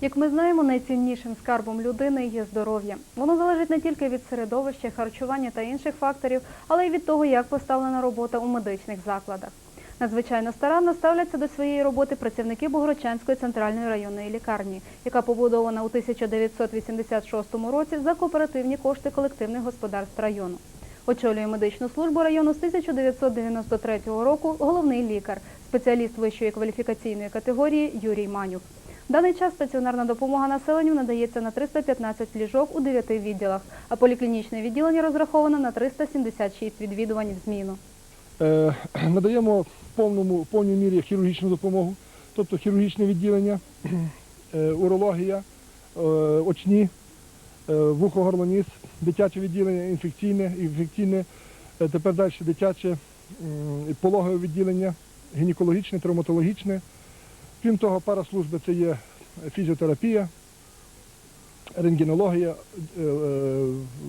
Як ми знаємо, найціннішим скарбом людини є здоров'я. Воно залежить не тільки від середовища, харчування та інших факторів, але й від того, як поставлена робота у медичних закладах. Надзвичайно старанно ставляться до своєї роботи працівники Богородчанської центральної районної лікарні, яка побудована у 1986 році за кооперативні кошти колективних господарств району. Очолює медичну службу району з 1993 року головний лікар, спеціаліст вищої кваліфікаційної категорії Юрій Манюк. Даний час стаціонарна допомога населенню надається на 315 ліжок у 9 відділах, а поліклінічне відділення розраховано на 376 відвідувань в зміну. Е, надаємо в повному, в повній мірі хірургічну допомогу, тобто хірургічне відділення, е, урологія, е, очні, е, вухо горлоніс, дитяче відділення, інфекційне, інфекційне, тепер далі дитяче, пологове відділення, гінекологічне, травматологічне. Крім того, пара служби це є фізіотерапія, рентгенологія, е, е,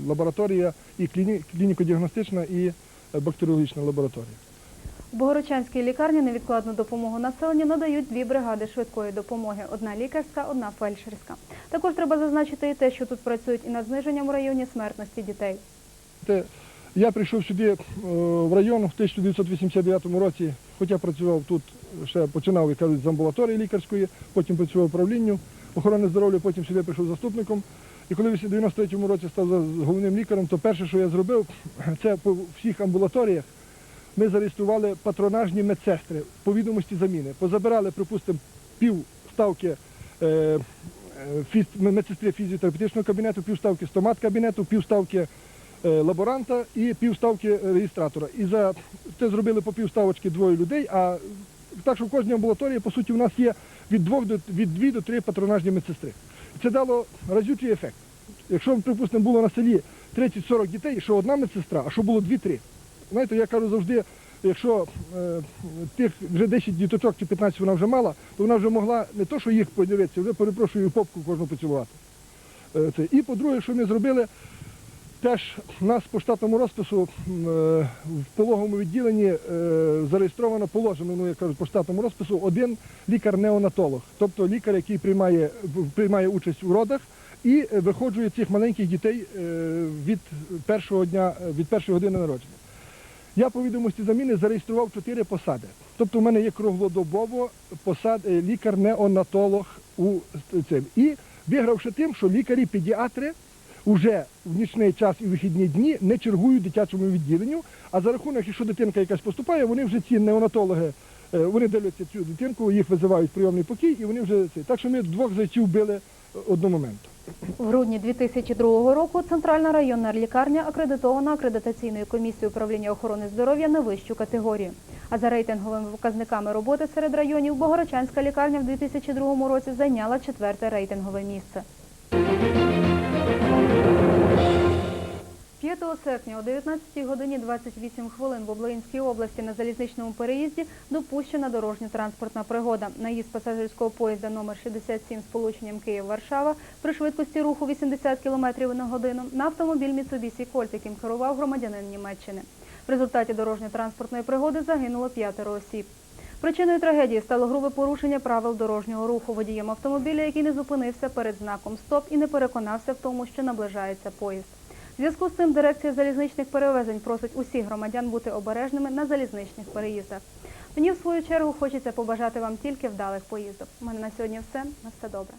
лабораторія і клініко-діагностична і бактеріологічна лабораторія. У Богородчанській лікарні невідкладну допомогу населенню надають дві бригади швидкої допомоги: одна лікарська, одна фельдшерська. Також треба зазначити і те, що тут працюють і над зниженням у районі смертності дітей. Те, Я прийшов сюди е, в район в 1989 році, хоча працював тут, ще починав, як кажуть, з амбулаторії лікарської, потім працював управлінню охорони здоров'я, потім сюди прийшов заступником. І коли в 93-му році став головним лікарем, то перше, що я зробив, це по всіх амбулаторіях ми зареєстрували патронажні медсестри по відомості заміни. Позабирали, припустимо, пів ставки е, е, медсестри фізіотерапевтичного кабінету, пів ставки стомат кабінету, пів ставки е, лаборанта і півставки реєстратора. І за це зробили по півставочки двоє людей. А так що в кожній амбулаторії, по суті, у нас є від двох до від дві до три патронажні медсестри. Це дало разючий ефект. Якщо, припустимо, було на селі 30-40 дітей, що одна медсестра, а що було 2-3. Знаєте, я кажу завжди, якщо е, тих вже 10 діточок чи 15 вона вже мала, то вона вже могла не то, що їх подивитися, вже перепрошую попку кожну поцілувати. Е, це. І по-друге, що ми зробили, теж у нас по штатному розпису е, в пологовому відділенні е, зареєстровано положено, ну я кажу, по штатному розпису один лікар-неонатолог, тобто лікар, який приймає, приймає участь у родах і е, виходжує цих маленьких дітей від першого дня, від першої години народження. Я по відомості заміни зареєстрував чотири посади. Тобто в мене є круглодобово посад, лікар-неонатолог у цим. І вигравши тим, що лікарі-педіатри вже в нічний час і вихідні дні не чергують дитячому відділенню, а за рахунок, якщо дитинка якась поступає, вони вже ці неонатологи, е, вони дивляться цю дитинку, їх визивають прийомний покій, і вони вже це. Так що ми двох зайців били е, одномоментно. В грудні 2002 року Центральна районна лікарня акредитована акредитаційною комісією управління охорони здоров'я на вищу категорію. А за рейтинговими показниками роботи серед районів Богородчанська лікарня в 2002 році зайняла четверте рейтингове місце. 5 серпня о 19 годині 28 хвилин в Облинській області на залізничному переїзді допущена дорожньо-транспортна пригода. Наїзд пасажирського поїзда номер 67 з полученням Київ-Варшава при швидкості руху 80 км на годину на автомобіль Mitsubishi Colt, яким керував громадянин Німеччини. В результаті дорожньо-транспортної пригоди загинуло п'ятеро осіб. Причиною трагедії стало грубе порушення правил дорожнього руху водієм автомобіля, який не зупинився перед знаком «Стоп» і не переконався в тому, що наближається поїзд. В зв'язку з цим дирекція залізничних перевезень просить усіх громадян бути обережними на залізничних переїздах. Мені в свою чергу хочеться побажати вам тільки вдалих поїздок. У мене на сьогодні все. На все добре.